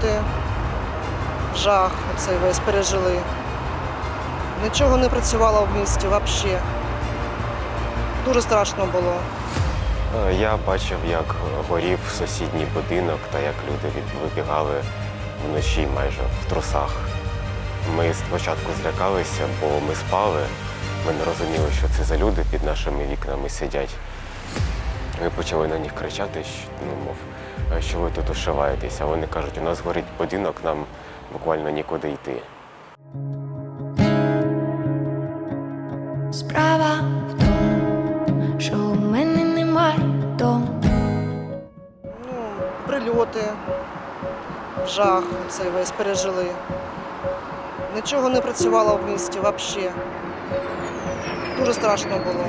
прильоти, жах оцей весь пережили. Нічого не працювало в місті взагалі. Дуже страшно було. Е, Я бачив, як горів сусідній будинок та як люди вибігали вночі майже в трусах. Ми спочатку злякалися, бо ми спали. Ми не розуміли, що це за люди під нашими вікнами сидять. Ми почали на них кричати, що, ну, мов, що ви тут ошиваєтесь? А вони кажуть, у нас горить будинок, нам буквально нікуди йти. Справа в тому, що у мене немає дому. Ну, прильоти, жах цей весь пережили. Нічого не працювало в місті взагалі. Дуже страшно було.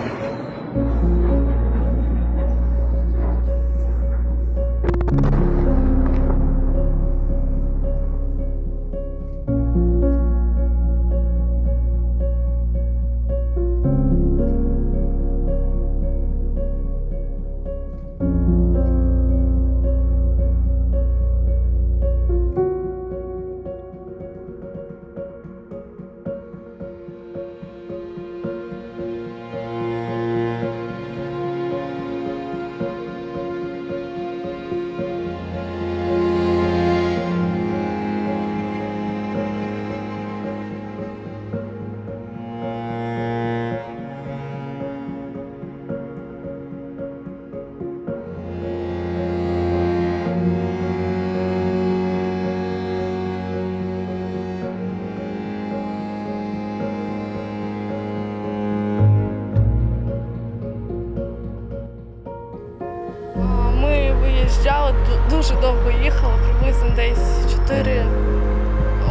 Виїжджали, дуже довго їхала, приблизно десь 4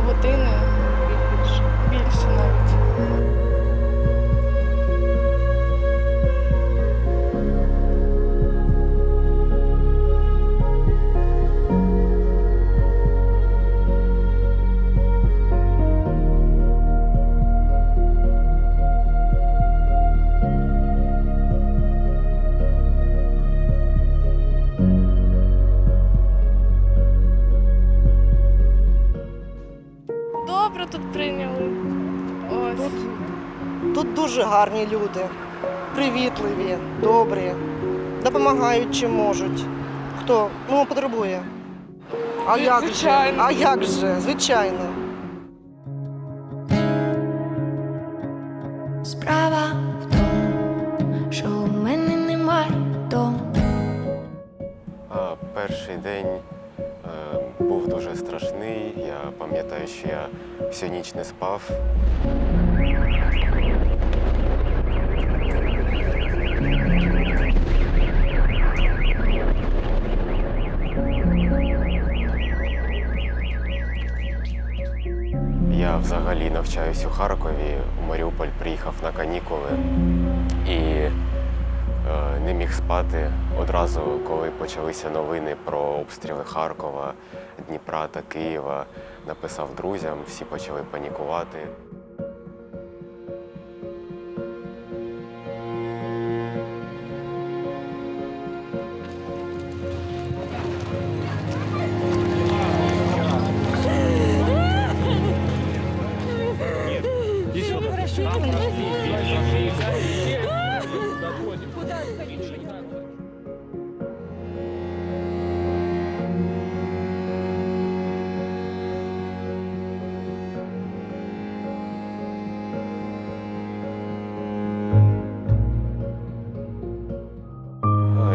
години, більше навіть. Дуже гарні люди, привітливі, добрі, допомагають чим можуть. Хто ну, потребує. А як же? А як же? Звичайно. Справа в тому, що у мене немає дому. А перший день е, був дуже страшний. Я пам'ятаю, що я всю ніч не спав. Я взагалі навчаюсь у Харкові. У Маріуполь приїхав на канікули і е, не міг спати одразу, коли почалися новини про обстріли Харкова, Дніпра та Києва. Написав друзям, всі почали панікувати.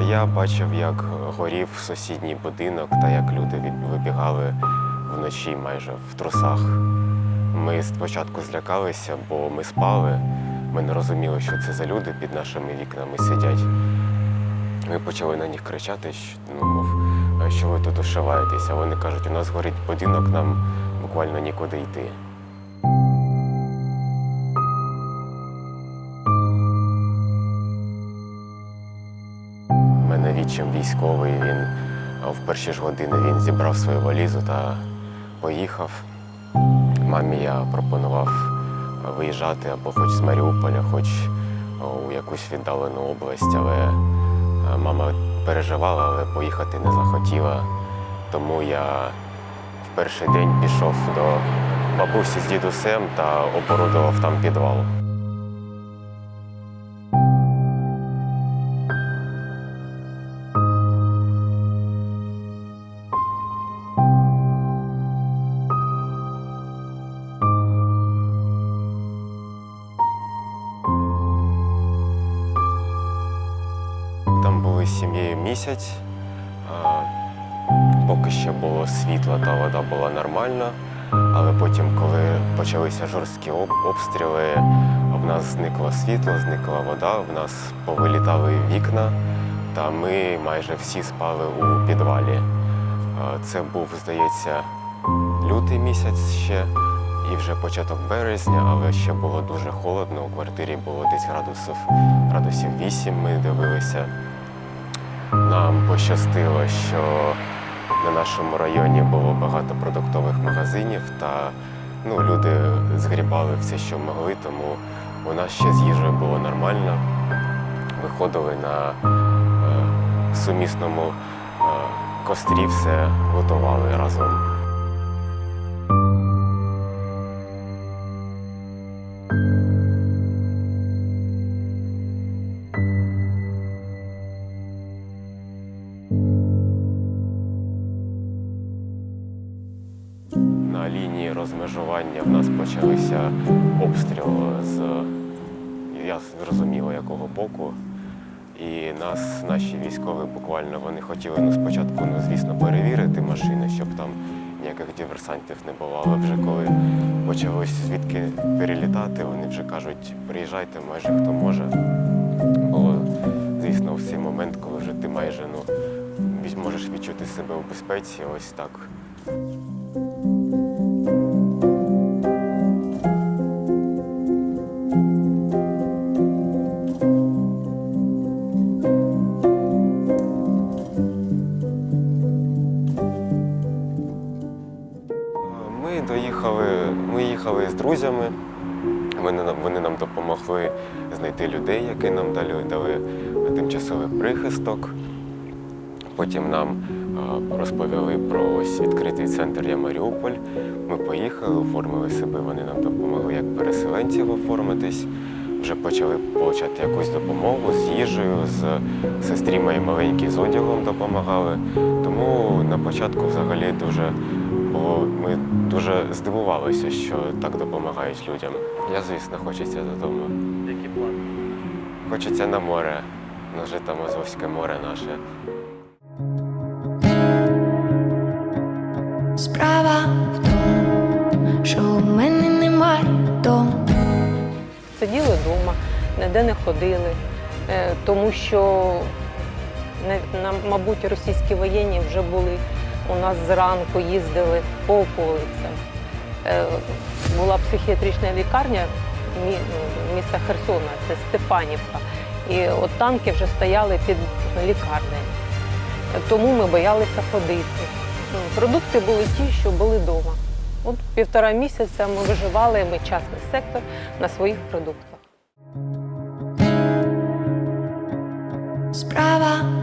Я бачив, як горів сусідній будинок та як люди вибігали вночі майже в трусах. Ми спочатку злякалися, бо ми спали. Ми не розуміли, що це за люди під нашими вікнами сидять. Ми почали на них кричати, що, ну, мов, що ви тут ошиваєтесь? А вони кажуть, у нас горить будинок, нам буквально нікуди йти. Мене відчим військовий, він в перші ж години він зібрав свою валізу та поїхав. Мамі я пропонував виїжджати або хоч з Маріуполя, хоч у якусь віддалену область, але е, мама переживала, але поїхати не захотіла. Тому я в перший день пішов до бабусі з дідусем та оборудував там підвал. Місяць. Поки ще було світло та вода була нормальна. Але потім, коли почалися жорсткі обстріли, в нас зникло світло, зникла вода, в нас повилітали вікна, та ми майже всі спали у підвалі. Це був, здається, лютий місяць ще і вже початок березня, але ще було дуже холодно. У квартирі було десь градусів, градусів 8 ми дивилися. Нам пощастило, що на нашому районі було багато продуктових магазинів, та ну, люди згрібали все, що могли, тому у нас ще з їжею було нормально. Виходили на е, сумісному е, кострі, все готували разом. Розмежування в нас почалися обстріли з я зрозуміло якого боку. І нас, наші військові, буквально вони хотіли ну, спочатку, ну, звісно, перевірити машини, щоб там ніяких диверсантів не було. Але вже коли почалось звідки перелітати, вони вже кажуть, приїжджайте майже хто може. Було, звісно, в цей момент, коли вже ти майже ну, можеш відчути себе у безпеці, ось так. Ми доїхали, ми їхали з друзями. Вони нам, вони нам допомогли знайти людей, які нам дали, дали тимчасовий прихисток. Потім нам розповіли про ось відкритий центр Я Маріуполь. Ми поїхали, оформили себе, вони нам допомогли як переселенців оформитись. Вже почали отримати якусь допомогу з їжею, з сестрі моїй маленькій з одягом допомагали. Тому на початку взагалі дуже було, ми дуже здивувалися, що так допомагають людям. Я, звісно, хочеться додому. Які плани? Хочеться на море, на жито Азовське море наше. Справа в тому, що у мене немає дому. Сиділи вдома, ніде не ходили, е, тому що, мабуть, російські воєнні вже були у нас зранку їздили по околицям. Е, була психіатрична лікарня міста Херсона, це Степанівка. І от танки вже стояли під лікарнею. Тому ми боялися ходити. Ну, продукти були ті, що були вдома. От півтора місяця ми виживали, ми частний сектор на своїх продуктах. Справа